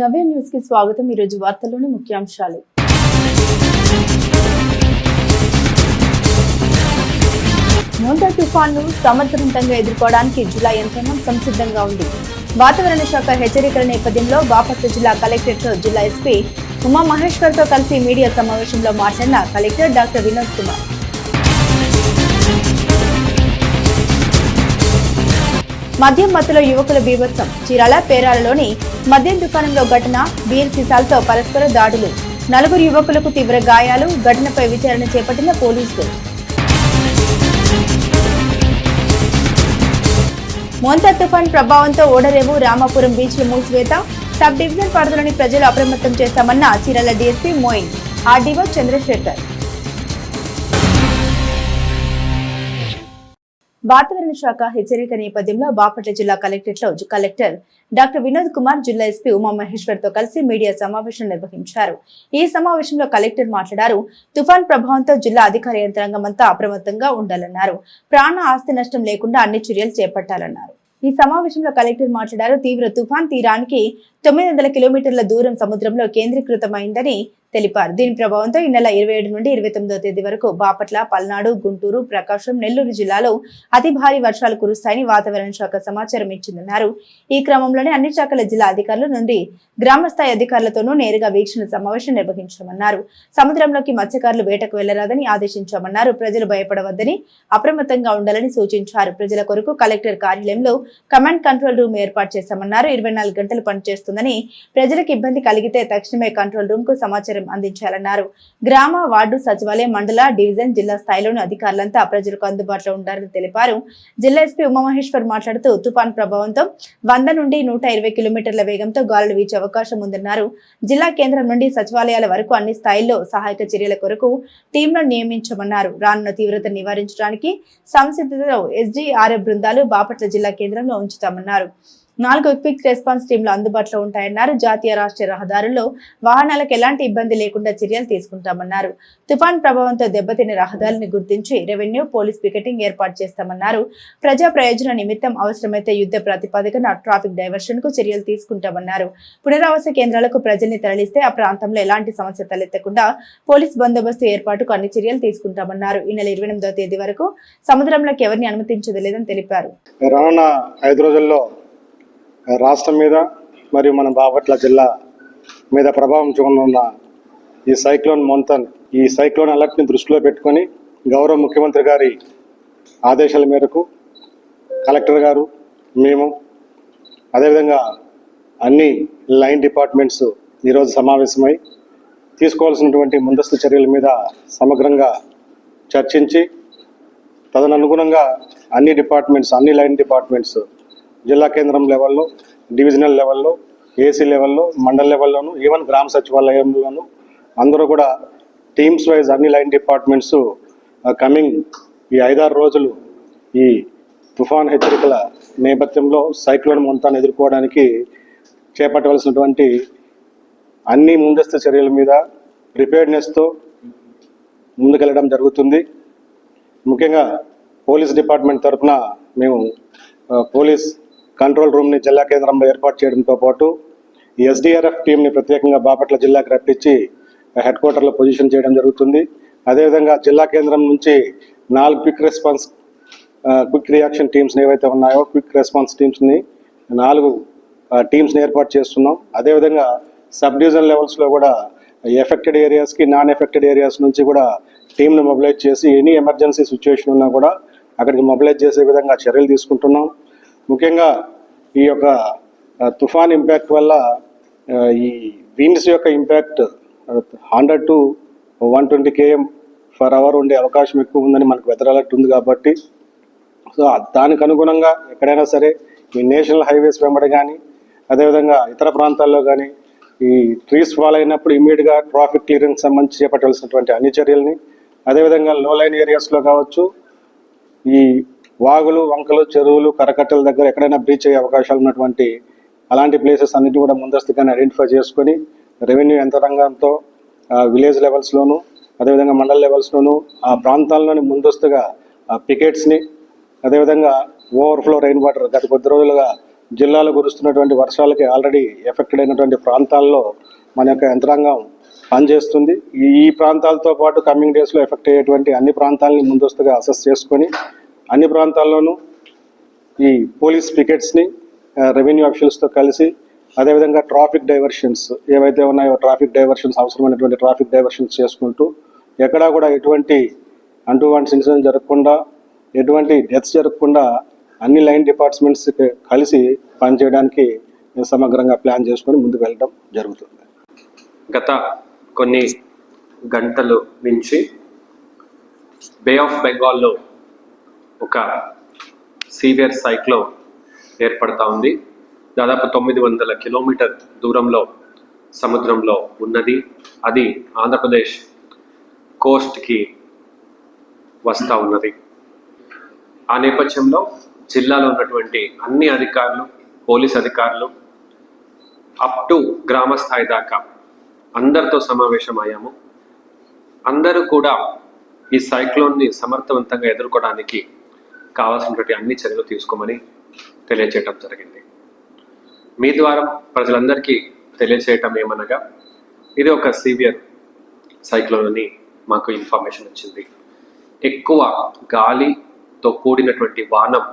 నవ్య న్యూస్కి స్వాగతం ఈరోజు వార్తల్లోని ముఖ్యాంశాలు. మోంటా తుఫాన్ను సమర్థవంతంగా ఎదుర్కోవడానికి జిల్లా యంత్రాంగం సంసిద్ధంగా ఉంది. వాతావరణ శాఖ హెచ్చరికల నేపథ్యంలో బాపట్ల జిల్లా కలెక్టర్ జిల్లా ఎస్పీ ఉమా మహేశ్వర్తో కలిసి మీడియా సమావేశంలో మాట్లాడిన కలెక్టర్ డాక్టర్ వినోద్ కుమార్. మద్యం మత్తులో యువకుల బీభత్సం. చీరాల పేరాలలోని మద్యం దుకాణంలో ఘటన బీర్ సీసాలతో పరస్పర దాడులు. నలుగురు యువకులకు తీవ్ర గాయాలు ఘటనపై విచారణ చేపట్టిన పోలీసులు. మోంతా తుఫాన్ ప్రభావంతో ఓడరేవు రామాపురం బీచ్లు మూసివేత. సబ్ డివిజన్ పరిధిలోని ప్రజలు అప్రమత్తం చేస్తామన్న చీరాల డీఎస్పీ మోయిన్. ఆర్డీఓ చంద్రశేఖర్. వాతావరణ శాఖ హెచ్చరిక నేపథ్యంలో బాపట్ల జిల్లా కలెక్టరేట్లో కలెక్టర్ డాక్టర్ వినోద్ కుమార్ జిల్లా ఎస్పీ ఉమా మహేశ్వర్తో కలిసి మీడియా సమావేశం నిర్వహించారు. ఈ సమావేశంలో కలెక్టర్ మాట్లాడారు తుఫాన్ ప్రభావంతో జిల్లా అధికార యంత్రాంగం అంతా అప్రమత్తంగా ఉండాలన్నారు. ప్రాణ ఆస్తి నష్టం లేకుండా అన్ని చర్యలు చేపట్టాలన్నారు. ఈ సమావేశంలో కలెక్టర్ మాట్లాడారు తీవ్ర తుఫాన్ తీరానికి తొమ్మిది వందల కిలోమీటర్ల దూరం సముద్రంలో కేంద్రీకృతమైందని తెలిపారు. దీని ప్రభావంతో ఈ నెల ఇరవై ఏడు నుండి ఇరవై తొమ్మిదో తేదీ వరకు బాపట్ల పల్నాడు గుంటూరు ప్రకాశం నెల్లూరు జిల్లాలో అతి భారీ వర్షాలు కురుస్తాయని వాతావరణ శాఖ సమాచారం ఇచ్చిందన్నారు. ఈ క్రమంలోనే అన్ని శాఖల జిల్లా అధికారుల నుండి గ్రామస్థాయి అధికారులతోనూ నేరుగా వీక్షణ సమావేశం నిర్వహించామన్నారు సముద్రంలోకి మత్స్యకారులు వేటకు వెళ్ళరాదని ఆదేశించామన్నారు. ప్రజలు భయపడవద్దని అప్రమత్తంగా ఉండాలని సూచించారు. ప్రజల కొరకు కలెక్టర్ కార్యాలయంలో కమాండ్ కంట్రోల్ రూమ్ ఏర్పాటు చేశామన్నారు. ఇరవై నాలుగు గంటలు పనిచేస్తుందని ప్రజలకు ఇబ్బంది కలిగితే తక్షణమే కంట్రోల్ రూమ్కు సమాచారం అందించాలన్నారు. గ్రామ వార్డు సచివాలయం మండల డివిజన్ జిల్లా స్థాయిలోని అధికారులంతా ప్రజలకు అందుబాటులో ఉండాలని తెలిపారు. జిల్లా ఎస్పీ ఉమామహేశ్వర్ మాట్లాడుతూ తుఫాన్ ప్రభావంతో వంద నుండి నూట ఇరవై కిలోమీటర్ల వేగంతో గాలులు వీచే అవకాశం ఉందన్నారు. జిల్లా కేంద్రం నుండి సచివాలయాల వరకు అన్ని స్థాయిల్లో సహాయక చర్యల కొరకు టీంలను నియమించమన్నారు. రానున్న తీవ్రత నివారించడానికి సంసిద్ధతలో ఎస్డీఆర్ఎఫ్ బృందాలు బాపట్ల జిల్లా కేంద్రంలో ఉంచుతామన్నారు. నాలుగు క్విక్ రెస్పాన్స్ టీంలు అందుబాటులో ఉంటాయన్నారు. జాతీయ రాష్ట్రీయ రహదారుల్లో వాహనాలకు ఎలాంటి ఇబ్బంది లేకుండా చర్యలు తీసుకుంటామన్నారు. తుఫాన్ ప్రభావంతో దెబ్బతిని రహదారులను గుర్తించి రెవెన్యూ పోలీస్ పికెటింగ్ ఏర్పాటు చేస్తామన్నారు. ప్రజా ప్రయోజన నిమిత్తం అవసరమైతే యుద్ధ ప్రాతిపదికన ట్రాఫిక్ డైవర్షన్కు చర్యలు తీసుకుంటామన్నారు. పునరావాస కేంద్రాలకు ప్రజల్ని తరలిస్తే ఆ ప్రాంతంలో ఎలాంటి సమస్య తలెత్తకుండా పోలీస్ బందోబస్తు ఏర్పాటుకు అన్ని చర్యలు తీసుకుంటామన్నారు. ఈ నెల ఇరవై ఎనిమిదో తేదీ వరకు సముద్రంలోకి ఎవరిని అనుమతించదు లేదని తెలిపారు. రానున్న ఐదు రోజుల్లో రాష్ట్రం మీద మరియు మన బాపట్ల జిల్లా మీద ప్రభావం చూడనున్న ఈ సైక్లోన్ మొంతన్ ఈ సైక్లోన్ అలర్ట్ని దృష్టిలో పెట్టుకొని గౌరవ ముఖ్యమంత్రి గారి ఆదేశాల మేరకు కలెక్టర్ గారు మేము అదేవిధంగా అన్ని లైన్ డిపార్ట్మెంట్స్ ఈరోజు సమావేశమై తీసుకోవాల్సినటువంటి ముందస్తు చర్యల మీద సమగ్రంగా చర్చించి తదనుగుణంగా అన్ని డిపార్ట్మెంట్స్ అన్ని లైన్ డిపార్ట్మెంట్స్ జిల్లా కేంద్రం లెవెల్లో డివిజనల్ లెవెల్లో ఏసీ లెవెల్లో మండల లెవెల్లోను ఈవెన్ గ్రామ సచివాలయంలోను అందరూ కూడా టీమ్స్ వైజ్ అన్ని లైన్ డిపార్ట్మెంట్స్ కమింగ్ ఈ ఐదారు రోజులు ఈ తుఫాన్ హెచ్చరికల నేపథ్యంలో సైక్లోన్ మొంతాన్ని ఎదుర్కోవడానికి చేపట్టవలసినటువంటి అన్ని ముందస్తు చర్యల మీద ప్రిపేర్నెస్తో ముందుకెళ్ళడం జరుగుతుంది. ముఖ్యంగా పోలీస్ డిపార్ట్మెంట్ తరఫున మేము పోలీస్ కంట్రోల్ రూమ్ని జిల్లా కేంద్రంలో ఏర్పాటు చేయడంతో పాటు ఎస్డిఆర్ఎఫ్ టీంని ప్రత్యేకంగా బాపట్ల జిల్లాకు రప్పించి హెడ్ క్వార్టర్లో పొజిషన్ చేయడం జరుగుతుంది. అదేవిధంగా జిల్లా కేంద్రం నుంచి నాలుగు quick response quick reaction teams ఏవైతే ఉన్నాయో క్విక్ రెస్పాన్స్ టీమ్స్ని నాలుగు టీమ్స్ని ఏర్పాటు చేస్తున్నాం. అదేవిధంగా సబ్ డివిజన్ లెవెల్స్లో కూడా ఎఫెక్టెడ్ ఏరియాస్కి నాన్ ఎఫెక్టెడ్ ఏరియాస్ నుంచి కూడా టీంను మొబిలైజ్ చేసి ఎనీ ఎమర్జెన్సీ సిచ్యువేషన్ ఉన్నా కూడా అక్కడికి మొబిలైజ్ చేసే విధంగా చర్యలు తీసుకుంటున్నాం. ముఖ్యంగా ఈ యొక్క తుఫాన్ ఇంపాక్ట్ వల్ల ఈ విండ్స్ యొక్క impact hundred to one twenty KM for hour ఉండే అవకాశం ఎక్కువ ఉందని మనకు వెదర్ అలర్ట్ ఉంది కాబట్టి సో దానికి అనుగుణంగా ఎక్కడైనా సరే ఈ నేషనల్ హైవేస్ వెంబడి కానీ అదేవిధంగా ఇతర ప్రాంతాల్లో కానీ ఈ ట్రీస్ ఫాల్ అయినప్పుడు ఇమీడియట్గా ట్రాఫిక్ క్లియరెన్స్ సంబంధించి చేపట్టాల్సినటువంటి అన్ని చర్యల్ని అదేవిధంగా లో లైన్ ఏరియాస్లో కావచ్చు ఈ వాగులు వంకలు చెరువులు కరకట్టల దగ్గర ఎక్కడైనా బ్రీచ్ అయ్యే అవకాశాలు ఉన్నటువంటి అలాంటి ప్లేసెస్ అన్నిటి కూడా ముందస్తుగానే ఐడెంటిఫై చేసుకొని రెవెన్యూ యంత్రాంగంతో విలేజ్ లెవెల్స్లోను అదేవిధంగా మండల లెవెల్స్లోను ఆ ప్రాంతాల్లోని ముందస్తుగా పికెట్స్ని అదేవిధంగా ఓవర్ఫ్లో రెయిన్ వాటర్ గత కొద్ది రోజులుగా జిల్లాలో కురుస్తున్నటువంటి వర్షాలకి ఆల్రెడీ ఎఫెక్టెడ్ అయినటువంటి ప్రాంతాల్లో మన యొక్క యంత్రాంగం పనిచేస్తుంది. ఈ ఈ ప్రాంతాలతో పాటు కమింగ్ డేస్లో ఎఫెక్ట్ అయ్యేటువంటి అన్ని ప్రాంతాలని ముందస్తుగా అసెస్ చేసుకొని అన్ని ప్రాంతాల్లోనూ ఈ పోలీస్ పికెట్స్ని రెవెన్యూ ఆఫీషియల్స్తో కలిసి అదేవిధంగా ట్రాఫిక్ డైవర్షన్స్ ఏవైతే ఉన్నాయో ట్రాఫిక్ డైవర్షన్స్ అవసరమైనటువంటి ట్రాఫిక్ డైవర్షన్స్ చేసుకుంటూ ఎక్కడా కూడా ఎటువంటి అంటువాంటి ఇన్సిడెంట్ జరగకుండా ఎటువంటి డెత్స్ జరగకుండా అన్ని లైన్ డిపార్ట్మెంట్స్ కలిసి పనిచేయడానికి సమగ్రంగా ప్లాన్ చేసుకొని ముందుకు వెళ్ళడం జరుగుతుంది. గత కొన్ని గంటలు నుంచి బే ఆఫ్ బెంగాల్లో ఒక సీవియర్ సైక్లోన్ ఏర్పడతా ఉంది. దాదాపు తొమ్మిది వందల కిలోమీటర్ దూరంలో సముద్రంలో ఉన్నది. అది ఆంధ్రప్రదేశ్ కోస్ట్కి వస్తూ ఉన్నది. ఆ నేపథ్యంలో జిల్లాలో ఉన్నటువంటి అన్ని అధికారులు పోలీస్ అధికారులు అప్ టు గ్రామ స్థాయి దాకా అందరితో సమావేశం అయ్యాము అందరూ కూడా ఈ సైక్లోన్ని సమర్థవంతంగా ఎదుర్కోవడానికి కావాల్సినటువంటి అన్ని చర్యలు తీసుకోమని తెలియజేయటం జరిగింది. మీ ద్వారా ప్రజలందరికీ తెలియజేయటం ఏమనగా ఇది ఒక సివియర్ సైక్లోన్ అని మాకు ఇన్ఫర్మేషన్ వచ్చింది. ఎక్కువ గాలితో కూడినటువంటి వానం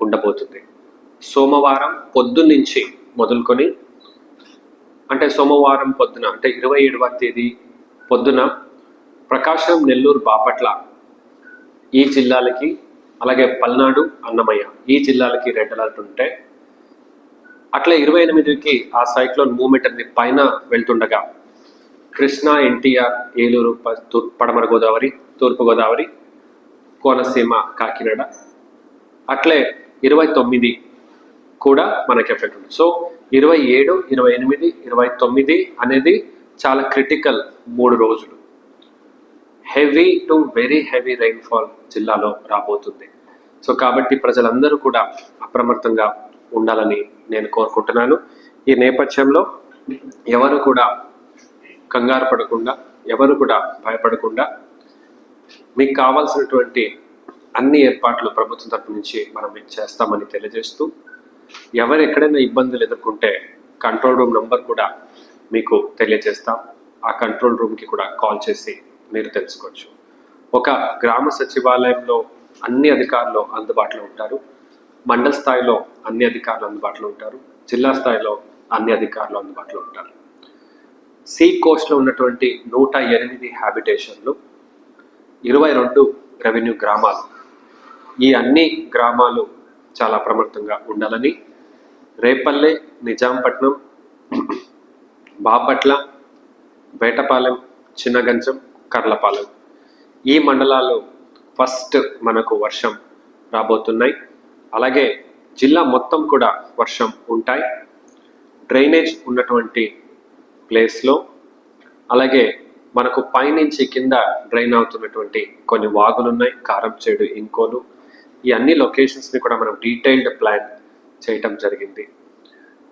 ఉండబోతుంది. సోమవారం పొద్దున్నుంచి మొదలుకొని అంటే సోమవారం పొద్దున అంటే ఇరవై ఏడవ తేదీ పొద్దున ప్రకాశం నెల్లూరు బాపట్ల ఈ జిల్లాలకి అలాగే పల్నాడు అన్నమయ్య ఈ జిల్లాలకి రెడ్ అలర్ట్ ఉంటే అట్లే ఇరవై ఎనిమిదికి ఆ సైక్లోన్ మూమెంట్ అనేది పైన వెళ్తుండగా కృష్ణా ఎన్టీఆర్ ఏలూరు తూర్- పడమర గోదావరి తూర్పు గోదావరి కోనసీమ కాకినాడ అట్లే ఇరవై తొమ్మిది కూడా మనకి ఎఫెక్ట్ ఉంది. సో ఇరవై ఏడు ఇరవై ఎనిమిది ఇరవై తొమ్మిది అనేది చాలా క్రిటికల్ మూడు రోజులు. Heavy to very heavy rainfall జిల్లాలో రాబోతుంది. సో కాబట్టి ప్రజలందరూ కూడా అప్రమత్తంగా ఉండాలని నేను కోరుకుంటున్నాను. ఈ నేపథ్యంలో ఎవరు కూడా కంగారు పడకుండా ఎవరు కూడా భయపడకుండా మీకు కావాల్సినటువంటి అన్ని ఏర్పాట్లు ప్రభుత్వం తరపు నుంచి మనం మీకు చేస్తామని తెలియజేస్తూ ఎవరు ఎక్కడైనా ఇబ్బందులు ఎదుర్కొంటే కంట్రోల్ రూమ్ నంబర్ కూడా మీకు తెలియజేస్తాం. ఆ కంట్రోల్ రూమ్కి కూడా కాల్ చేసి మీరు తెలుసుకోవచ్చు. ఒక గ్రామ సచివాలయంలో అన్ని అధికారులు అందుబాటులో ఉంటారు. మండల స్థాయిలో అన్ని అధికారులు అందుబాటులో ఉంటారు. జిల్లా స్థాయిలో అన్ని అధికారులు అందుబాటులో ఉంటారు. సీ కోస్ట్లో ఉన్నటువంటి నూట ఎనిమిది హ్యాబిటేషన్లు ఇరవై రెండు రెవెన్యూ గ్రామాలు. ఈ అన్ని గ్రామాలు చాలా అప్రమత్తంగా ఉండాలని రేపల్లె నిజాంపట్నం బాపట్ల వేటపాలెం చిన్నగంచం కర్లపాలెం ఈ మండలాల్లో ఫస్ట్ మనకు వర్షం రాబోతున్నాయి. అలాగే జిల్లా మొత్తం కూడా వర్షం ఉంటాయి. డ్రైనేజ్ ఉన్నటువంటి ప్లేస్లో అలాగే మనకు పైనుంచి కింద డ్రైన్ అవుతున్నటువంటి కొన్ని వాగులు ఉన్నాయి కారం చేడు ఇంకోలు. ఈ అన్ని లొకేషన్స్ని కూడా మనం డీటెయిల్డ్ ప్లాన్ చేయటం జరిగింది.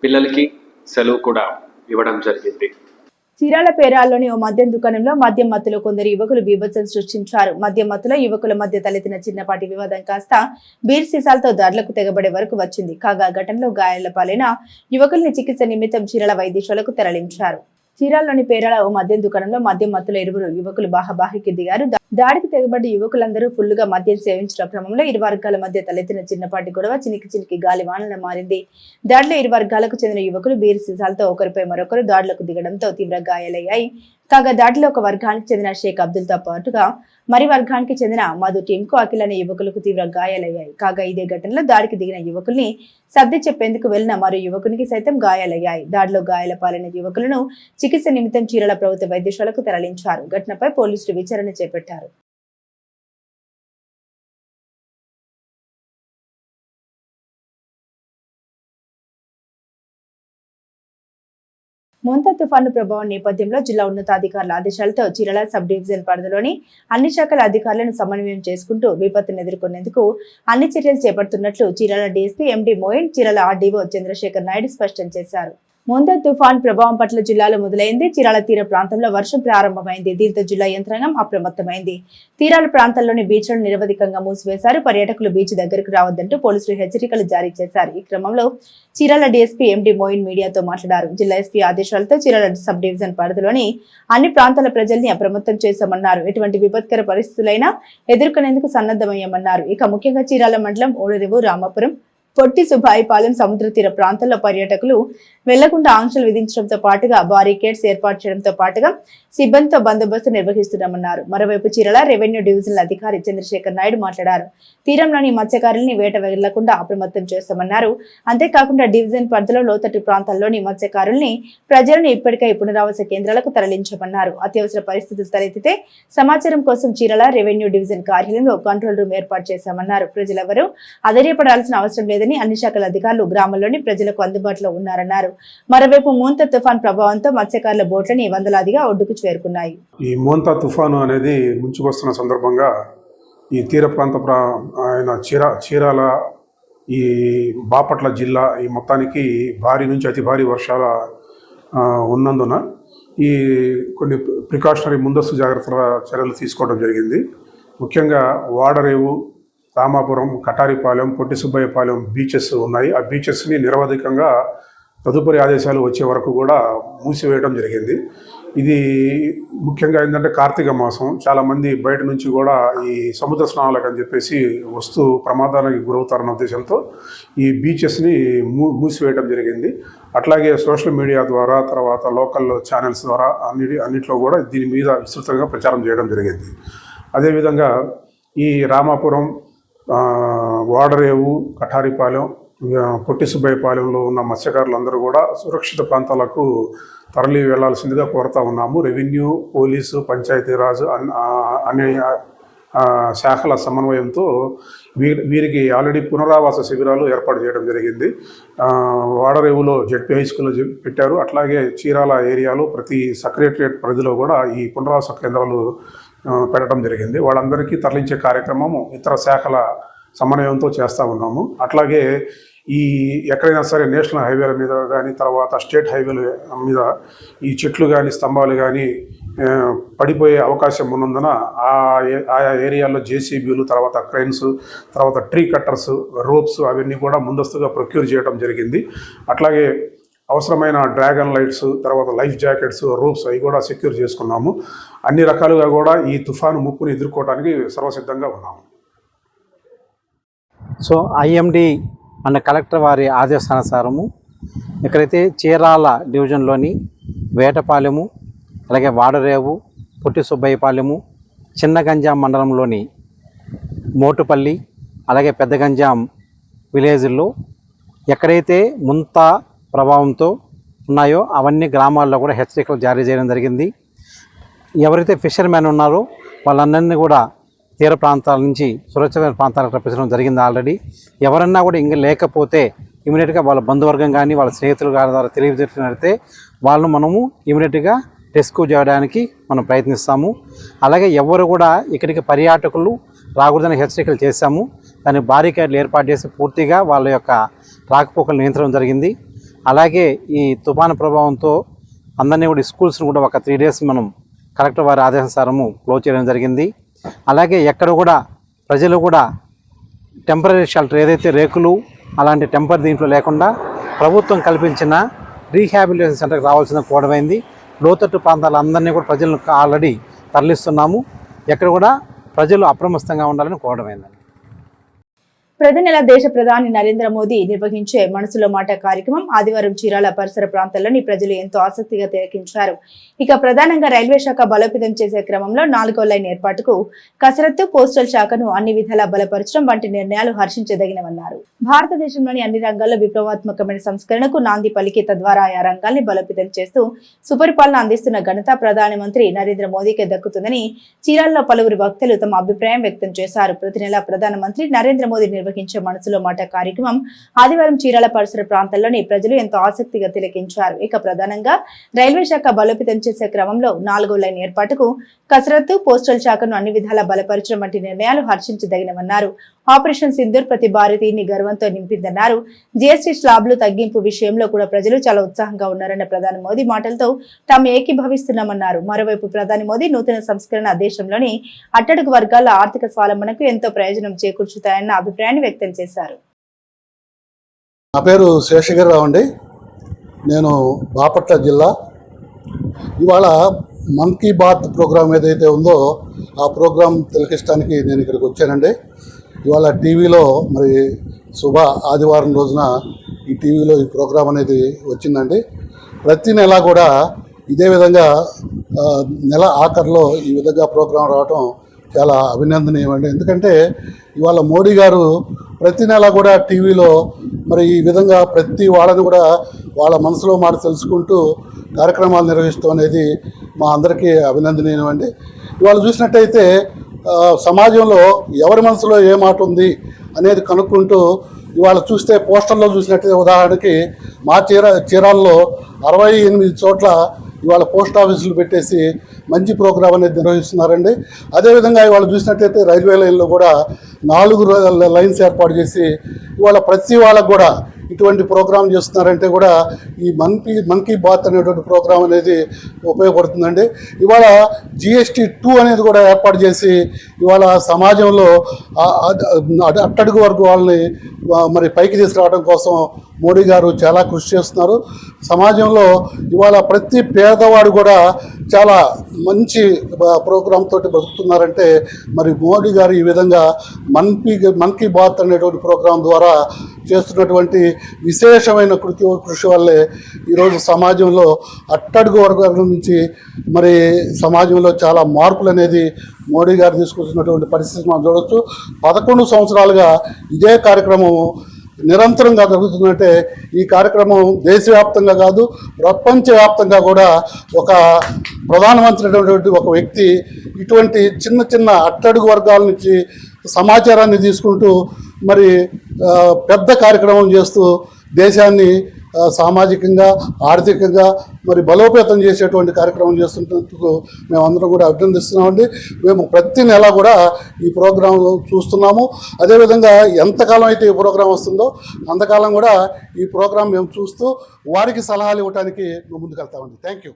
పిల్లలకి సెలవు కూడా ఇవ్వడం జరిగింది. చీరాల పేరాల్లోని ఓ మద్యం దుకాణంలో మద్యం మత్తులో కొందరు యువకులు బీభత్సం సృష్టించారు. మద్యం మత్తులో యువకుల మధ్య తలెత్తిన చిన్నపాటి వివాదం కాస్త బీర్ సీసాలతో దాడులకు తెగబడే వరకు వచ్చింది. కాగా ఘటనలో గాయాల పాలైన యువకుల్ని చికిత్స నిమిత్తం చీరాల వైద్యశాలకు తరలించారు. చీరాల్లోని పేరాల ఓ మద్యం దుకాణంలో మద్యం మత్తులో ఇరువురు యువకులు బాహబాహికి దిగారు. దాడికి తెగబడ్డ యువకులందరూ ఫుల్లుగా మద్యం సేవించిన క్రమంలో ఇరు వర్గాల మధ్య తలెత్తిన చిన్నపాటి గొడవ చినికి చినికి గాలి వానల మారింది. దాడిలో ఇరు వర్గాలకు చెందిన యువకులు బీర్ సీసాలతో ఒకరిపై మరొకరు దాడులకు దిగడంతో తీవ్ర గాయాలయ్యాయి. కాగా దాడిలో ఒక వర్గానికి చెందిన షేక్ అబ్దుల్తో పాటుగా మరి వర్గానికి చెందిన మధు టీంకు అఖిల్ అనే యువకులకు తీవ్ర గాయాలయ్యాయి. కాగా ఇదే ఘటనలో దాడికి దిగిన యువకుల్ని సర్ది చెప్పేందుకు వెళ్ళిన మరో యువకునికి సైతం గాయాలయ్యాయి. దాడిలో గాయాల పాలైన యువకులను చికిత్స నిమిత్తం చీరల ప్రభుత్వ వైద్యశాలకు తరలించారు. ఘటనపై పోలీసులు విచారణ చేపట్టారు. మొంతా తుఫాను ప్రభావం నేపథ్యంలో జిల్లా ఉన్నతాధికారుల ఆదేశాలతో చీరల సబ్ డివిజన్ పరిధిలోని అన్ని శాఖల అధికారులను సమన్వయం చేసుకుంటూ విపత్తును ఎదుర్కొనేందుకు అన్ని చర్యలు చేపడుతున్నట్లు జిల్లాల డీఎస్పీ ఎండి మోయిన్ జిల్లాల ఆర్డీఓ చంద్రశేఖర్ నాయుడు స్పష్టం చేశారు. ముందా తుఫాన్ ప్రభావం పట్ల జిల్లాలో మొదలైంది. చీరాల తీర ప్రాంతంలో వర్షం ప్రారంభమైంది. దీంతో జిల్లా యంత్రాంగం అప్రమత్తమైంది. తీరాల ప్రాంతాల్లోని బీచ్లను నిరవధికంగా మూసివేశారు. పర్యాటకులు బీచ్ దగ్గరకు రావద్దంటూ పోలీసులు హెచ్చరికలు జారీ చేశారు. ఈ క్రమంలో చీరాల డీఎస్పీ ఎండి మోయిన్ మీడియాతో మాట్లాడారు. జిల్లా ఎస్పీ ఆదేశాలతో చీరాల సబ్ డివిజన్ పరిధిలోని అన్ని ప్రాంతాల ప్రజల్ని అప్రమత్తం చేశామన్నారు. ఎటువంటి విపత్కర పరిస్థితులైనా ఎదుర్కొనేందుకు సన్నద్ధమయ్యామన్నారు. ఇక ముఖ్యంగా చీరాల మండలం ఓడరేవు రామాపురం పొట్టి సుభాయిపాలెం సముద్ర తీర ప్రాంతాల్లో పర్యాటకులు వెళ్ళకుండా ఆంక్షలు విధించడంతో పాటుగా బారికేడ్స్ ఏర్పాటు చేయడంతో పాటుగా సిబ్బందితో బందోబస్తు నిర్వహిస్తున్నామన్నారు. మరోవైపు చీరల రెవెన్యూ డివిజనల్ అధికారి చంద్రశేఖర్ నాయుడు మాట్లాడారు. తీరంలోని మత్స్యకారుల్ని వేట వెళ్ళకుండా అప్రమత్తం చేస్తామన్నారు. అంతేకాకుండా డివిజన్ పరిధిలో లోతట్టు ప్రాంతాల్లోని మత్స్యకారుల్ని ప్రజలను ఇప్పటికై పునరావాస కేంద్రాలకు తరలించమన్నారు. అత్యవసర పరిస్థితులు తలెత్తితే సమాచారం కోసం చీరల రెవెన్యూ డివిజన్ కార్యాలయంలో కంట్రోల్ రూమ్ ఏర్పాటు చేశామన్నారు. ప్రజలెవరూ అధైర్యపడాల్సిన అవసరం లేదు లేదని అన్ని శాఖల అధికారులు గ్రామంలోని ప్రజలకు అందుబాటులో ఉన్నారన్నారు. మరోవైపు మూంత తుఫాన్ ప్రభావంతో మత్స్యకారుల బోట్లని వందలాదిగా ఒడ్డుకు చేరుకున్నాయి. ఈ మోంతా తుఫాను అనేది ముంచుకొస్తున్న సందర్భంగా ఈ తీర ప్రాంత ప్రా ఆయన చీర చీరాల ఈ బాపట్ల జిల్లా ఈ మొత్తానికి భారీ నుంచి అతి భారీ వర్షాల ఉన్నందున ఈ కొన్ని ప్రికాషనరీ ముందస్తు జాగ్రత్తల చర్యలు తీసుకోవడం జరిగింది. ముఖ్యంగా వాడరేవు రామాపురం కటారిపాలెం పొట్టి సుబ్బయ్యపాలెం బీచెస్ ఉన్నాయి. ఆ బీచెస్ని నిరవధికంగా తదుపరి ఆదేశాలు వచ్చే వరకు కూడా మూసివేయడం జరిగింది. ఇది ముఖ్యంగా ఏంటంటే కార్తీక మాసం. చాలామంది బయట నుంచి కూడా ఈ సముద్ర స్నానాలకు అని చెప్పేసి వస్తూ ప్రమాదానికి గురవుతారన్న ఉద్దేశంతో ఈ బీచెస్ని మూ మూసివేయడం జరిగింది. అట్లాగే సోషల్ మీడియా ద్వారా తర్వాత లోకల్ ఛానల్స్ ద్వారా అన్నిటి అన్నిట్లో కూడా దీని మీద విస్తృతంగా ప్రచారం చేయడం జరిగింది. అదేవిధంగా ఈ రామాపురం వాడరేవు కఠారిపాలెం పొట్టి సుబ్బయ్యపాలెంలో ఉన్న మత్స్యకారులందరూ కూడా సురక్షిత ప్రాంతాలకు తరలి వెళ్ళాల్సిందిగా కోరుతా ఉన్నాము. రెవెన్యూ పోలీసు పంచాయతీరాజ్ అన్- అనే శాఖల సమన్వయంతో వీరి వీరికి ఆల్రెడీ పునరావాస శిబిరాలు ఏర్పాటు చేయడం జరిగింది. వాడరేవులో జెడ్పీ హై స్కూల్లో పెట్టారు. అట్లాగే చీరాల ఏరియాలో ప్రతి సెక్రటరియట్ పరిధిలో కూడా ఈ పునరావాస కేంద్రాలు పెట్టడం జరిగింది. వాళ్ళందరికీ తరలించే కార్యక్రమము ఇతర శాఖల సమన్వయంతో చేస్తూ ఉన్నాము. అట్లాగే ఈ ఎక్కడైనా సరే నేషనల్ హైవేల మీద కానీ తర్వాత స్టేట్ హైవేల మీద ఈ చెట్లు కానీ స్తంభాలు కానీ పడిపోయే అవకాశం ఉన్నందున ఆ ఏ- ఆయా ఏరియాల్లో జేసీబీలు తర్వాత క్రైన్స్ తర్వాత ట్రీ కట్టర్స్ రోప్స్ అవన్నీ కూడా ముందస్తుగా ప్రొక్యూర్ చేయడం జరిగింది. అట్లాగే అవసరమైన డ్రాగన్ లైట్స్ తర్వాత లైఫ్ జాకెట్స్ రూప్స్ అవి కూడా సెక్యూర్ చేసుకున్నాము. అన్ని రకాలుగా కూడా ఈ తుఫాను ముప్పుని ఎదుర్కోవడానికి సర్వసిద్ధంగా ఉన్నాము. సో ఐఎండి అన్న కలెక్టర్ వారి ఆదేశానుసారము ఇక్కడైతే చీరాల డివిజన్లోని వేటపాలెము అలాగే వాడరేవు పొట్టి సుబ్బయ్యపాలెము చిన్న గంజాం మండలంలోని మోటుపల్లి అలాగే పెద్ద గంజాం విలేజ్ల్లో ఎక్కడైతే ముంత ప్రభావంతో ఉన్నాయో అవన్నీ గ్రామాల్లో కూడా హెచ్చరికలు జారీ చేయడం జరిగింది. ఎవరైతే ఫిషర్మెన్ ఉన్నారో వాళ్ళందరినీ కూడా తీర ప్రాంతాల నుంచి సురక్షితమైన ప్రాంతాలకు రప్పించడం జరిగింది ఆల్రెడీ. ఎవరన్నా కూడా ఇంక లేకపోతే ఇమీడియట్గా వాళ్ళ బంధువర్గం కానీ వాళ్ళ స్నేహితులు కానీ ద్వారా తెలియజేసినట్లయితే వాళ్ళను మనము ఇమీడియట్గా రెస్క్యూ చేయడానికి మనం ప్రయత్నిస్తాము. అలాగే ఎవరు కూడా ఇక్కడికి పర్యాటకులు రాకూడదని హెచ్చరికలు చేశాము. దాన్ని బారికేడ్లు ఏర్పాటు చేసి పూర్తిగా వాళ్ళ యొక్క రాకపోకలు నియంత్రణ జరిగింది. అలాగే ఈ తుఫాను ప్రభావంతో అందరినీ కూడా స్కూల్స్ని కూడా ఒక త్రీ డేస్ మనం కలెక్టర్ వారి ఆదేశానుసారము క్లోజ్ చేయడం జరిగింది. అలాగే ఎక్కడ కూడా ప్రజలు కూడా టెంపరీ షెల్టర్ ఏదైతే రేకులు అలాంటి టెంపర్ దీంట్లో లేకుండా ప్రభుత్వం కల్పించిన రీహాబిలిటేషన్ సెంటర్కి రావాల్సిన కోడమైంది. లోతట్టు ప్రాంతాలందరినీ కూడా ప్రజలను ఆల్రెడీ తరలిస్తున్నాము. ఎక్కడ కూడా ప్రజలు అప్రమత్తంగా ఉండాలని కోవడమైందండి ప్రతి నెల దేశ ప్రధాని నరేంద్ర మోదీ నిర్వహించే మనసులో మాట కార్యక్రమం ఆదివారం చీరాల పరిసర ప్రాంతాల్లోని ప్రజలు ఎంతో ఆసక్తిగా తిలకించారు. ఇక ప్రధానంగా రైల్వే శాఖ బలోపేతం చేసే క్రమంలో నాలుగో లైన్ ఏర్పాటుకు కసరత్తు పోస్టల్ శాఖను అన్ని విధాలా బలపరచడం వంటి నిర్ణయాలు హర్షించదగినవన్నారు. భారతదేశంలోని అన్ని రంగాల్లో విప్లవాత్మకమైన సంస్కరణకు నాంది పలికి తద్వారా ఆయా రంగాల్ని బలోపేతం చేస్తూ సుపరిపాలన అందిస్తున్న ఘనత ప్రధానమంత్రి నరేంద్ర మోదీకే దక్కుతుందని చీరాల్లో పలువురు వక్తలు తమ అభిప్రాయం వ్యక్తం చేశారు. ప్రతి నెల ప్రధానమంత్రి నరేంద్ర మోదీ నిర్వహించే మనసులో మాట కార్యక్రమం ఆదివారం చీరాల పరిసర ప్రాంతాల్లోని ప్రజలు ఎంతో ఆసక్తిగా తిలకించారు. ఇక ప్రధానంగా రైల్వే శాఖ బలోపేతం చేసే క్రమంలో నాలుగో లైన్ ఏర్పాటుకు కసరత్తు పోస్టల్ శాఖను అన్ని విధాలా బలపరచడం వంటి నిర్ణయాలు హర్షించదగినవన్నారు. ఆపరేషన్ సింధూర్ ప్రతి భారతీయుని గర్వంతో నింపిందన్నారు. జీఎస్టీ స్లాబ్లు తగ్గింపు విషయంలో కూడా ప్రజలు చాలా ఉత్సాహంగా ఉన్నారన్న ప్రధాని మోదీ మాటలతో తాము ఏకీభవిస్తున్నామన్నారు. మరోవైపు ప్రధాని మోదీ నూతన సంస్కరణ దేశంలోని అట్టడుగు వర్గాల ఆర్థిక స్వాలంబనకు ఎంతో ప్రయోజనం చేకూర్చుతాయన్న అభిప్రాయం అభిప్రాయాన్ని వ్యక్తం చేశారు. నా పేరు శేషగిరిరావు అండి. నేను బాపట్ల జిల్లా. ఇవాళ మన్ కీ బాత్ ప్రోగ్రాం ఏదైతే ఉందో ఆ ప్రోగ్రాం తిలకిస్తానికి నేను ఇక్కడికి వచ్చానండి. ఇవాళ టీవీలో మరి శుభ ఆదివారం రోజున ఈ టీవీలో ఈ ప్రోగ్రాం అనేది వచ్చిందండి. ప్రతి నెల కూడా ఇదే విధంగా నెల ఆఖరిలో ఈ విధంగా ప్రోగ్రాం రావటం చాలా అభినందనీయమండి. ఎందుకంటే ఇవాళ మోడీ గారు ప్రతి నెల కూడా టీవీలో మరి ఈ విధంగా ప్రతి వాళ్ళని కూడా వాళ్ళ మనసులో మాట తెలుసుకుంటూ కార్యక్రమాలు నిర్వహిస్తూ అనేది మా అందరికీ అభినందనీయమండి. ఇవాళ చూసినట్టయితే సమాజంలో ఎవరి మనసులో ఏ మాట ఉంది అనేది కనుక్కుంటూ ఇవాళ చూస్తే పోస్టర్లో చూసినట్టయితే ఉదాహరణకి మా చీర చీరాల్లో అరవై ఎనిమిది చోట్ల ఇవాళ పోస్ట్ ఆఫీసులు పెట్టేసి మంచి ప్రోగ్రాం అనేది నిర్వహిస్తున్నారండి. అదేవిధంగా ఇవాళ చూసినట్టయితే రైల్వే లైన్లో కూడా నాలుగు లైన్స్ ఏర్పాటు చేసి ఇవాళ ప్రతి వాళ్ళకు కూడా ఇటువంటి ప్రోగ్రాం చేస్తున్నారంటే కూడా ఈ మన్ కీ మన్ కీ బాత్ అనేటువంటి ప్రోగ్రాం అనేది ఉపయోగపడుతుందండి. ఇవాళ జిఎస్టీ టూ అనేది కూడా ఏర్పాటు చేసి ఇవాళ సమాజంలో అట్టడుగు వరకు వాళ్ళని మరి పైకి తీసుకురావడం కోసం మోడీ గారు చాలా కృషి చేస్తున్నారు. సమాజంలో ఇవాళ ప్రతి పేదవాడు కూడా చాలా మంచి ప్రోగ్రామ్ తోటి బతుకుతున్నారంటే మరి మోడీ గారు ఈ విధంగా మన్ కీ మన్ కీ బాత్ అనేటువంటి ప్రోగ్రాం ద్వారా చేస్తున్నటువంటి విశేషమైన కృతి కృషి వల్లే ఈరోజు సమాజంలో అట్టడుగు వర్గాల నుంచి మరి సమాజంలో చాలా మార్పులు అనేది మోడీ గారు తీసుకొచ్చినటువంటి పరిస్థితి మనం చూడవచ్చు పదకొండు సంవత్సరాలుగా ఇదే కార్యక్రమం నిరంతరంగా జరుగుతుందంటే ఈ కార్యక్రమం దేశవ్యాప్తంగా కాదు ప్రపంచవ్యాప్తంగా కూడా ఒక ప్రధానమంత్రి అయినటువంటి ఒక వ్యక్తి ఇటువంటి చిన్న చిన్న అట్టడుగు వర్గాల నుంచి సమాచారాన్ని తీసుకుంటూ మరి పెద్ద కార్యక్రమం చేస్తూ దేశాన్ని సామాజికంగా ఆర్థికంగా మరి బలోపేతం చేసేటువంటి కార్యక్రమం చేస్తున్నందుకు మేమందరం కూడా అభినందిస్తున్నామండి. మేము ప్రతి నెల కూడా ఈ ప్రోగ్రాం చూస్తున్నాము. అదేవిధంగా ఎంతకాలం అయితే ఈ ప్రోగ్రాం వస్తుందో అంతకాలం కూడా ఈ ప్రోగ్రాం మేము చూస్తూ వారికి సలహాలు ఇవ్వడానికి మేము ముందుకెళ్తామండి. Thank you.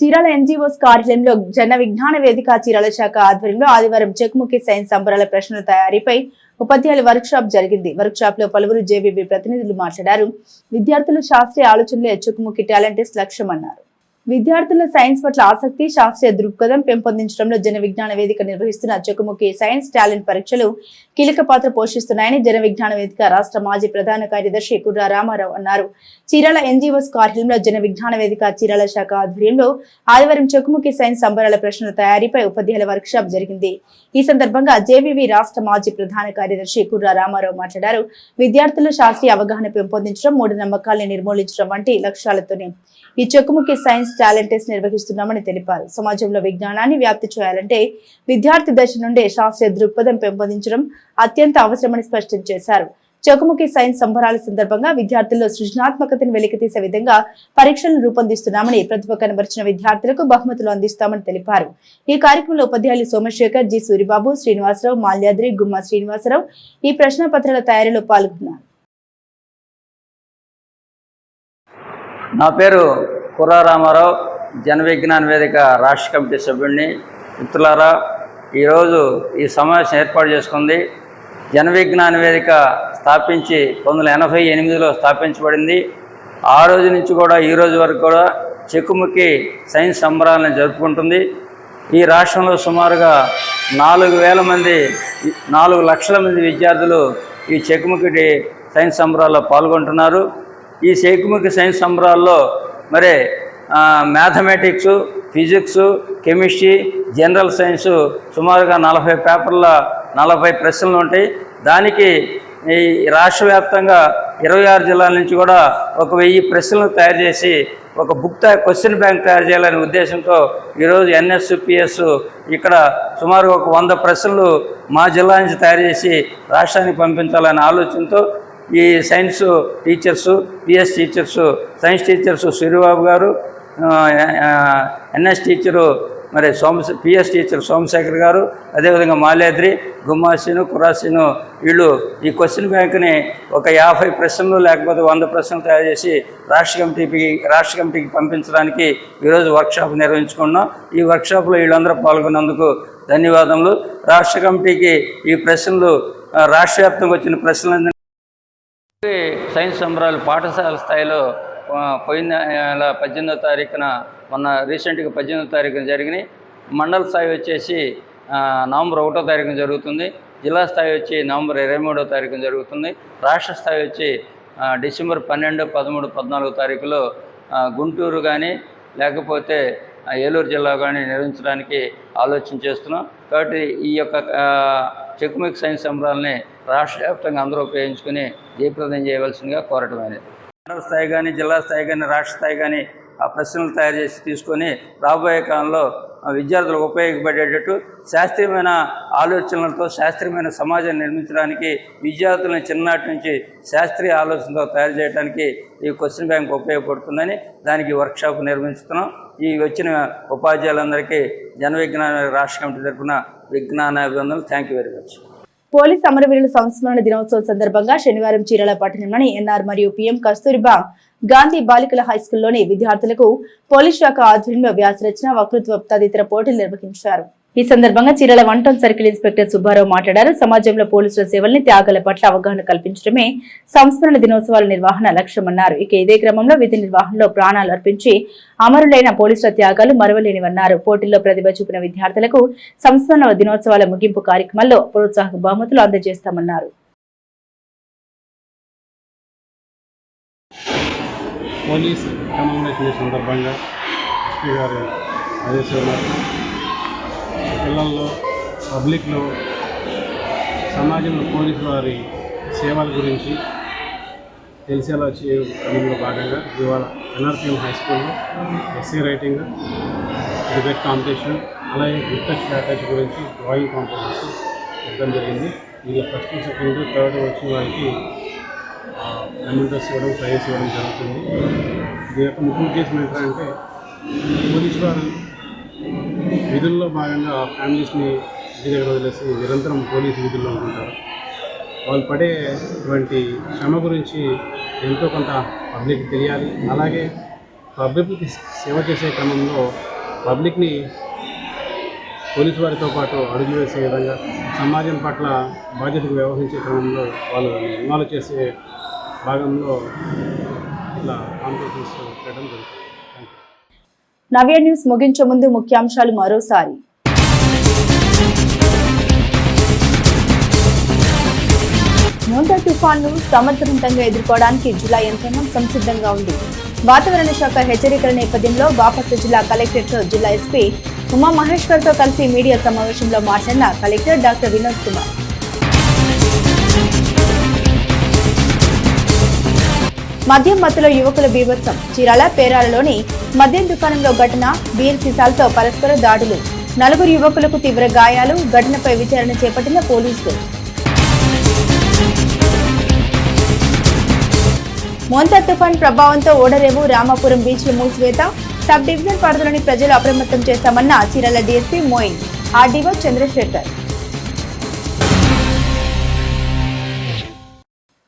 చీరాల ఎన్జీఓస్ కార్యాలయంలో జన విజ్ఞాన వేదిక చీరాల శాఖ ఆధ్వర్యంలో ఆదివారం చెక్ముఖి సైన్స్ సంబరాల ప్రశ్నల తయారీపై ఉపాధ్యాయుల వర్క్ షాప్ జరిగింది. వర్క్ షాప్లో పలువురు జేబీబీ ప్రతినిధులు మాట్లాడారు. విద్యార్థులు శాస్త్రీయ ఆలోచనలే చెక్కుముఖి టాలెంటెస్ లక్ష్యం అన్నారు. విద్యార్థుల సైన్స్ పట్ల ఆసక్తి శాస్త్రీయ దృక్పథం పెంపొందించడంలో జన విజ్ఞాన వేదిక నిర్వహిస్తున్న చెక్కుముఖి సైన్స్ టాలెంట్ పరీక్షలు కీలక పాత్ర పోషిస్తున్నాయని జన విజ్ఞాన వేదిక రాష్ట్ర మాజీ ప్రధాన కార్యదర్శి కుర్రా రామారావు అన్నారు. చీరాల ఎన్జీఓస్ కార్యాలయంలో జన విజ్ఞాన వేదిక చీరాల శాఖ ఆధ్వర్యంలో ఆదివారం చెక్కుముఖి సైన్స్ సంబరాల ప్రశ్నల తయారీపై ఉపాధ్యాయుల వర్క్షాప్ జరిగింది. ఈ సందర్భంగా జేవీవి రాష్ట్ర మాజీ ప్రధాన కార్యదర్శి కుర్రా రామారావు మాట్లాడారు. విద్యార్థులు శాస్త్రీయ అవగాహన పెంపొందించడం మూఢనమ్మకాల్ని నిర్మూలించడం వంటి లక్ష్యాలతోనే ఈ చెక్కుముఖి సైన్స్ టాలెంట్ టెస్ట్ నిర్వహిస్తున్నామని తెలిపారు. సమాజంలో విజ్ఞానాన్ని వ్యాప్తి చేయాలంటే విద్యార్థి దశ నుండే శాస్త్రీయ దృక్పథం పెంపొందించడం అత్యంత అవసరమని స్పష్టం చేశారు. చకుముఖి సైన్స్ సంబరాల సందర్భంగా విద్యార్థుల్లో సృజనాత్మకతను వెలికితీసే విధంగా పరీక్షలను రూపొందిస్తున్నామని ప్రతిభ కనబరిచిన విద్యార్థులకు బహుమతులు అందిస్తామని తెలిపారు. ఈ కార్యక్రమంలో ఉపాధ్యాయులు సోమశేఖర్ జి. సూరిబాబు శ్రీనివాసరావు మాల్యాద్రి గుమ్మ శ్రీనివాసరావు ఈ ప్రశ్న పత్రాల తయారీలో పాల్గొన్నారు. నా పేరు కుర్రా రామారావు జన విజ్ఞాన వేదిక రాష్ట్ర కమిటీ సభ్యుడిని. మిత్రులారా ఈరోజు ఈ సమావేశం ఏర్పాటు చేసుకుంది. జన విజ్ఞాన వేదిక స్థాపించి పంతొమ్మిది వందల ఎనభై ఎనిమిదిలో స్థాపించబడింది. ఆ రోజు నుంచి కూడా ఈ రోజు వరకు కూడా చెక్కుముక్కి సైన్స్ సంబరాలను జరుపుకుంటుంది. ఈ రాష్ట్రంలో సుమారుగా నాలుగు వేల మంది నాలుగు లక్షల మంది విద్యార్థులు ఈ చెక్కుముక్కి సైన్స్ సంబరాల్లో పాల్గొంటున్నారు. ఈ చెక్కుముక్కి సైన్స్ సంబరాల్లో మరి mathematics physics chemistry general science సుమారుగా నలభై పేపర్ల నలభై ప్రశ్నలు ఉంటాయి. దానికి ఈ రాష్ట్ర వ్యాప్తంగా ఇరవై ఆరు జిల్లాల నుంచి కూడా ఒక వెయ్యి ప్రశ్నలు తయారు చేసి ఒక బుక్ తయా క్వశ్చన్ బ్యాంక్ తయారు చేయాలనే ఉద్దేశంతో ఈరోజు ఎన్ఎస్పిఎస్ ఇక్కడ సుమారు ఒక వంద ప్రశ్నలు మా జిల్లా నుంచి తయారు చేసి రాష్ట్రానికి పంపించాలనే ఆలోచనతో ఈ science teachers PS teachers science teachers Suryababu గారు ఎన్ఎస్ టీచరు మరి సోమ పిఎస్ టీచర్ సోమశేఖర్ గారు అదేవిధంగా మాలేద్రి గుమ్మాసీను కురాసీను వీళ్ళు ఈ క్వశ్చన్ బ్యాంక్ని ఒక యాభై ప్రశ్నలు లేకపోతే వంద ప్రశ్నలు తయారు చేసి రాష్ట్ర కమిటీకి రాష్ట్ర కమిటీకి పంపించడానికి ఈరోజు వర్క్షాప్ నిర్వహించుకున్నాం. ఈ వర్క్షాప్లో వీళ్ళందరూ పాల్గొన్నందుకు ధన్యవాదములు. రాష్ట్ర కమిటీకి ఈ ప్రశ్నలు రాష్ట్ర వ్యాప్తంగా వచ్చిన ప్రశ్నలు సైన్స్ సంబరాలు పాఠశాల స్థాయిలో పోయిన నెల పద్దెనిమిదో తారీఖున మొన్న రీసెంట్గా పద్దెనిమిదో తారీఖున జరిగినాయి. మండల స్థాయి వచ్చేసి నవంబర్ ఒకటో తారీఖున జరుగుతుంది. జిల్లా స్థాయి వచ్చి నవంబర్ ఇరవై మూడో తారీఖున జరుగుతుంది. రాష్ట్ర స్థాయి వచ్చి డిసెంబర్ పన్నెండు పదమూడు పద్నాలుగో తారీఖులో గుంటూరు కానీ లేకపోతే ఏలూరు జిల్లా కానీ నిర్వహించడానికి ఆలోచన చేస్తున్నాం. కాబట్టి ఈ యొక్క చెక్కుమిక్ సైన్స్ సంబరాలని రాష్ట్ర వ్యాప్తంగా అందరూ ఉపయోగించుకుని జయప్రదం చేయవలసిందిగా కోరటమైనది. మండల స్థాయి కానీ జిల్లా స్థాయి కానీ రాష్ట్ర స్థాయి కానీ ఆ ప్రశ్నలు తయారు చేసి తీసుకొని రాబోయే కాలంలో విద్యార్థులకు ఉపయోగపడేటట్టు శాస్త్రీయమైన ఆలోచనలతో శాస్త్రీయమైన సమాజాన్ని నిర్మించడానికి విద్యార్థులను చిన్ననాటి నుంచి శాస్త్రీయ ఆలోచనతో తయారు చేయడానికి ఈ క్వశ్చన్ బ్యాంక్ ఉపయోగపడుతుందని దానికి వర్క్షాప్ నిర్వహిస్తున్నాం ఈ వచ్చిన ఉపాధ్యాయులందరికీ జన విజ్ఞాన రాష్ట్ర కమిటీ తరఫున విజ్ఞానాభినందనలు thank you very much police అమరవీరుల సంస్మరణ దినోత్సవం సందర్భంగా శనివారం చీరాల పట్టణంలోని ఎన్ఆర్ మరియు పిఎం కస్తూరిబా గాంధీ బాలికల హైస్కూల్లోని విద్యార్థులకు పోలీస్ శాఖ ఆధ్వర్యంలో వ్యాసరచన వక్తృత్వ తదితర పోటీలు నిర్వహించారు. ఈ సందర్భంగా Chirala one town circle inspector Subbarao మాట్లాడారు. సమాజంలో పోలీసుల సేవల్ని త్యాగాల పట్ల అవగాహన కల్పించడమే సంస్మరణ దినోత్సవాల నిర్వహణ లక్ష్యమన్నారు. ఇక ఇదే క్రమంలో విధి నిర్వహణలో ప్రాణాలు అర్పించి అమరులైన పోలీసుల త్యాగాలు మరవలేనివన్నారు. పోటీల్లో ప్రతిభ చూపిన విద్యార్థులకు సంస్మరణ దినోత్సవాల ముగింపు కార్యక్రమంలో ప్రోత్సాహక బహుమతులు అందజేస్తామన్నారు. పోలీస్ కమ్యూనికేషన్ సందర్భంగా ఎస్పీ గారి ఆదేశాల పిల్లల్లో పబ్లిక్లో సమాజంలో పోలీసు వారి సేవల గురించి తెలిసేలా చేయడంలో భాగంగా ఇవాళ ఎన్ఆర్పిఎం హై స్కూల్లో ఎస్సీ రైటింగ్ డిబేట్ కాంపిటీషన్ అలాగే గుడ్ ప్యాకేజ్ గురించి డ్రాయింగ్ కాంపిటీషన్ ఇవ్వడం జరిగింది. ఇది ఫస్ట్ సెకండ్ థర్డ్ వచ్చిన వారికి మెమెంటోస్ ఇవ్వడం ప్రైజ్ ఇవ్వడం జరుగుతుంది. ఇది యొక్క ముఖ్య ఉద్దేశం ఏంటంటే పోలీసు వారు విధుల్లో భాగంగా ఫ్యామిలీస్ని ఇంటి దగ్గర వదిలేసి నిరంతరం పోలీసు విధుల్లో ఉంటుంటారు. వాళ్ళు పడేటువంటి శ్రమ గురించి ఎంతో కొంత పబ్లిక్ తెలియాలి. అలాగే పబ్లిక్కి సేవ చేసే క్రమంలో పబ్లిక్ని పోలీసు వారితో పాటు అడుగులు వేసే విధంగా సమాజం పట్ల బాధ్యతకు వ్యవహరించే క్రమంలో వాళ్ళు ఇన్వాల్వ్ చేసే భాగంలో ఇట్లా కాంపిటీషన్స్ పెట్టడం జరుగుతుంది. నవ్య న్యూస్ ముగించే ముందు ముఖ్యాంశాలు మరోసారి. ముంద తుఫాన్ను సమర్థవంతంగా ఎదుర్కోవడానికి జిల్లా యంత్రాంగం సంసిద్ధంగా ఉంది. వాతావరణ శాఖ హెచ్చరికల నేపథ్యంలో బాపట్ల జిల్లా కలెక్టర్ జిల్లా ఎస్పీ ఉమా మహేశ్వర్తో కలిసి మీడియా సమావేశంలో మాట్లాడిన కలెక్టర్ డాక్టర్ వినోద్ కుమార్. మద్యం మత్తులో యువకుల బీభత్సం. చీరాల పేరాలలోని మద్యం దుకాణంలో ఘటన బీర్ సీసాలతో పరస్పర దాడులు. నలుగురు యువకులకు తీవ్ర గాయాలు ఘటనపై విచారణ చేపట్టిన పోలీసులు. మొంత తుఫాన్ ప్రభావంతో ఓడరేవు రామాపురం బీచ్లు మూసివేత. సబ్ డివిజన్ పరిధిలోని ప్రజలు అప్రమత్తం చేస్తామన్న Chirala DSP Moin. RDO Chandrasekhar.